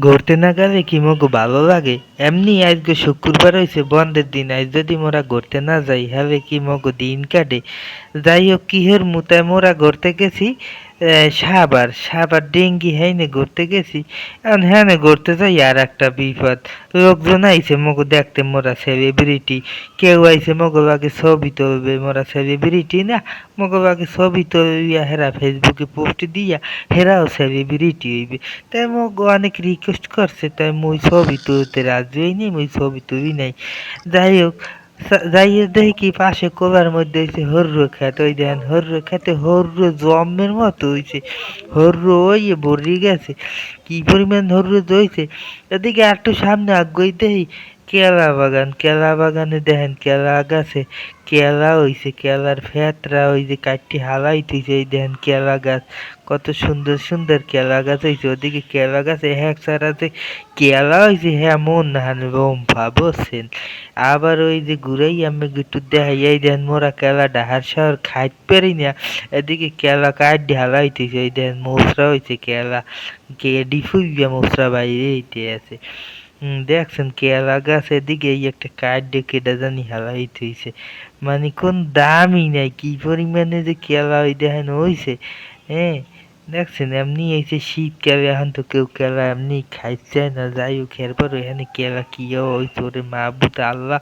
ঘুরতে না গেলে কি মগ ভালো লাগে? এমনি আজকে শুক্রবার হয়েছে বন্ধের দিন। আজ যদি মোরা ঘুরতে না যাই হবে কি মগ দিন কাটে? যাই হোক, কিহের মুতায় মোরা ঘুরতে গেছি? সাবার সাবার ডেঙ্গি হাইনে ঘুরতে গেছি। এখন হ্যাঁ ঘুরতে যাই আর একটা বিপদ। লোকজন আইছে মগো দেখতে মোরা সেলিব্রিটি কেউ আইছে মগো আগে ছবি তুলবে, মোরা সেলিব্রিটি না। মগো আগে ছবি তুলিয়া হেরা ফেসবুকে পোস্ট দিয়া হেরাও সেলিব্রিটি হইবে। তাই মগ অনেক রিকোয়েস্ট করছে, তাই মুই ছবি তুলতে রাজি হইনি, মুই ছবি তুলি নাই। যাই হোক সা- যাই দেখি কি পাশে কোবার মধ্যে হয়েছে হর্র খেত ওই দেখেন হর্র খেতে হর্র জমের মতো হয়েছে হর্র ওই ভরি গেছে। কি পরিমাণ হর্র হয়েছে এদিকে একটু সামনে আগ্রহী দেখি কেলা বাগান, কেলা বাগানে দেখেন কেলা গাছে কেলা হইছে, কেলার ফেতরা ওই যে কাঠটি হালাই তুইছে এই দেখেন কেলা গাছ, কত সুন্দর সুন্দর কেলা গাছ হয়েছে ওদিকে কেলা গাছে হ্যাঁ সারাতে কেলা হয়েছে হ্যাঁ মন হানে রম্ভা বসছেন আবার ওই যে ঘুরাই আমি একটু দেখাই, এই দেন মোরা কেলা ডাহার শহর খাইতে পারি না, এদিকে কেলা কাঠ ঢালাইতেছে ওই দেন মোসরা হয়েছে কেলা কেডি ফুইয়া মোসরা বাইরে আছে। দেখছেন কেলা গাছের দিকে এই একটা কাঠ ডেকে জানি হালাই থইছে। মানে কোন দামই নাই, কি পরিমাণে যে কেলা ওই দেখেন হইছে হ্যাঁ দেখছেন এমনি এইছে শীতকালে এখন তো কেউ কেলা এমনি খাইছে না, যাই হোক এরপর এখানে কেলা কি হইছে ওরে মাহবুত আল্লাহ।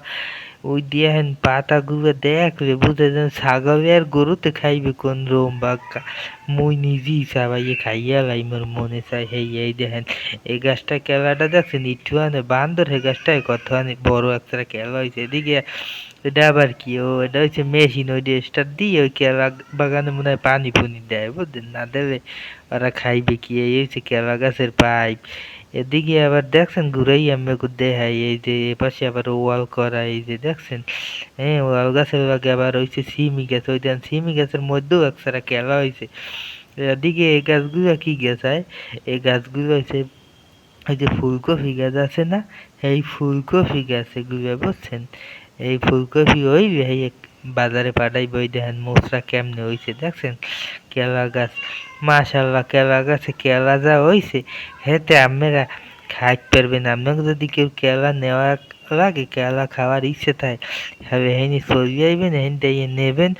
ওই দিয়ে হেন পাতা গুলো দেখলে বুঝে যান ছাগলে আর গরুতে খাইবে কোন রোম বা মুই নিজেই চাবাইয়ে খাইয়া লাই মোর মনে চাই হেই, এই দেখেন, এই গাছটা কেলাটা দেখছেন? একটু আনে, বান্দর হে গাছটায় কত আনে, বড় একটা কেলা হয়েছে এদিকে এটা আবার কি? ও, এটা হচ্ছে মেশিন, ওই দিয়ে স্টার দিয়ে ওই কেলা বাগানে মনে হয় পানি ফুনি দেয়, বুঝলেন? না দেবে ওরা খাইবে কি? এই হচ্ছে কেলা গাছের পাইপ। এদিকে আবার দেখছেন ঘুরেই আমি দেখাই এই যে এপাশে আবার ওয়াল করা, এই যে দেখছেন? হ্যাঁ ওয়াল গাছের আগে আবার হয়েছে সিমি গাছ, ওই দেন সিমি গাছের মধ্যেও একসারা খেলা হয়েছে এদিকে এই গাছগুলো কি গাছ হয় এই গাছগুলো হচ্ছে ওই যে ফুলকপি গাছ আছে না? এই ফুলকপি গাছ এগুলো, বুঝছেন? এই ফুলকপি ওই এক- বাজারে পাঠাই বই দেখেন মোসরা কেমনে হয়েছে দেখছেন? কেলা গাছ মাশাল্লাহ কেলা গাছে কেলা যা হয়েছে হেতে আপনারা খাইতে পারবেন আপনাকে যদি কেউ কেলা নেওয়া লাগে, কেলা খাওয়ার ইচ্ছে থাকে, হবে হেনি চলে যাইবেন হেন দিয়ে নেবেন,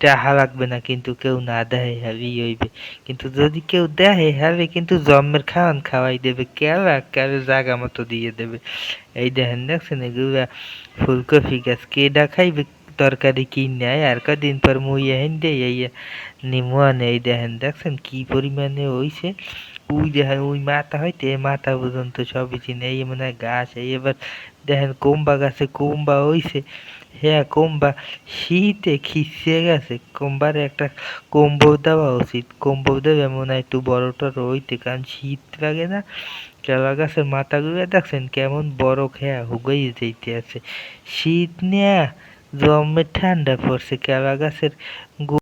টাহা লাগবে না, কিন্তু কেউ না দেয় হ্যাভি হইবে। কিন্তু যদি কেউ দেয় হ্যাভি কিন্তু জন্মের খাওয়ান খাওয়াই দেবে, কেলা কেউ জাগা মতো দিয়ে দেবে। এই দেখেন, দেখছেন এগুলা ফুলকপি গাছ, কেডা খাইবে তরকারি কি নেয় আর কদিন পর মুই হেন দেই এই নিমুয়া নেই দেখেন দেখছেন কি পরিমাণে হইছে ওই দেখেন ওই মাথা হইতে মাথা পর্যন্ত সবই চিনে এই মনে গাছ এই এবার দেখেন কোম্বা গাছে কোম্বা হইছে হ্যাঁ কোম্বা শীতে খিসে গেছে কোম্বার একটা কম্বল দেওয়া উচিত কম্বল দেবে মনে হয় একটু বড় টড় হইতে কারণ শীত লাগে না কেলা গাছের মাথাগুলো দেখছেন কেমন বড় খেয়া হুগাই যাইতে আছে শীত নেয়া জমে ঠান্ডা পড়ছে কেলা গাছের গু-